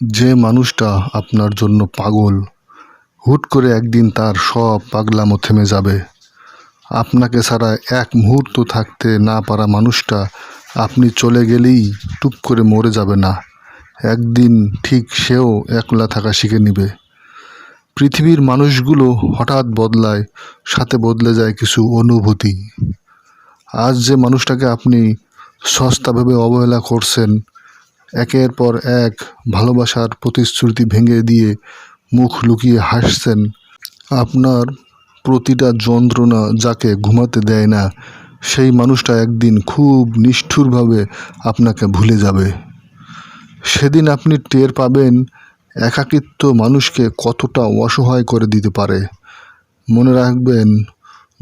যে মানুষটা আপনার জন্য পাগল, হুট করে একদিন তার সব পাগলামো থেমে যাবে। আপনাকে ছাড়া এক মুহূর্ত থাকতে না পারা মানুষটা আপনি চলে গেলেই টুপ করে মরে যাবে না। একদিন ঠিক সেও একলা থাকা শিখে নিবে। পৃথিবীর মানুষগুলো হঠাৎ বদলায়, সাথে বদলে যায় কিছু অনুভূতি। আজ যে মানুষটাকে আপনি সস্তা ভেবে অবহেলা করছেন একের পর এক ভালোবাসার প্রতিশ্রুতি ভেঙে দিয়ে মুখ লুকিয়ে হাসছেন। আপনার প্রতিটা যন্ত্রণা যাকে ঘুমাতে দেয় না, সেই মানুষটা একদিন খুব নিষ্ঠুরভাবে আপনাকে ভুলে যাবে। সেদিন আপনি টের পাবেন একাকিত্ব মানুষকে কতটা অসহায় করে দিতে পারে। মনে রাখবেন,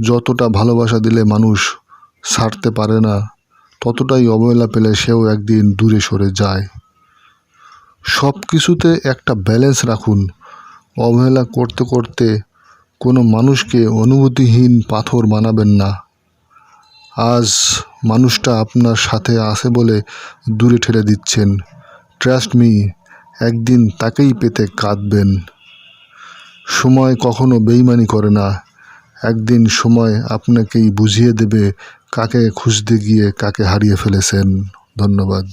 যতটা ভালোবাসা দিলে মানুষ ছাড়তে পারে না ততটাই অবহেলা পেলে সেও একদিন দূরে সরে যায়। সব কিছুতে একটা ব্যালেন্স রাখুন। অবহেলা করতে করতে কোনো মানুষকে অনুভূতিহীন পাথর বানাবেন না। আজ মানুষটা আপনার সাথে আছে বলে দূরে ঠেলে দিচ্ছেন। ট্রাস্ট মি একদিন তাকেই পেতে কাঁদবেন। সময় কখনো বেইমানি করে না। একদিন সময় আপনাকেই বুঝিয়ে দেবে কাকে খুঁজতে গিয়ে কাকে হারিয়ে ফেলেছেন? ধন্যবাদ।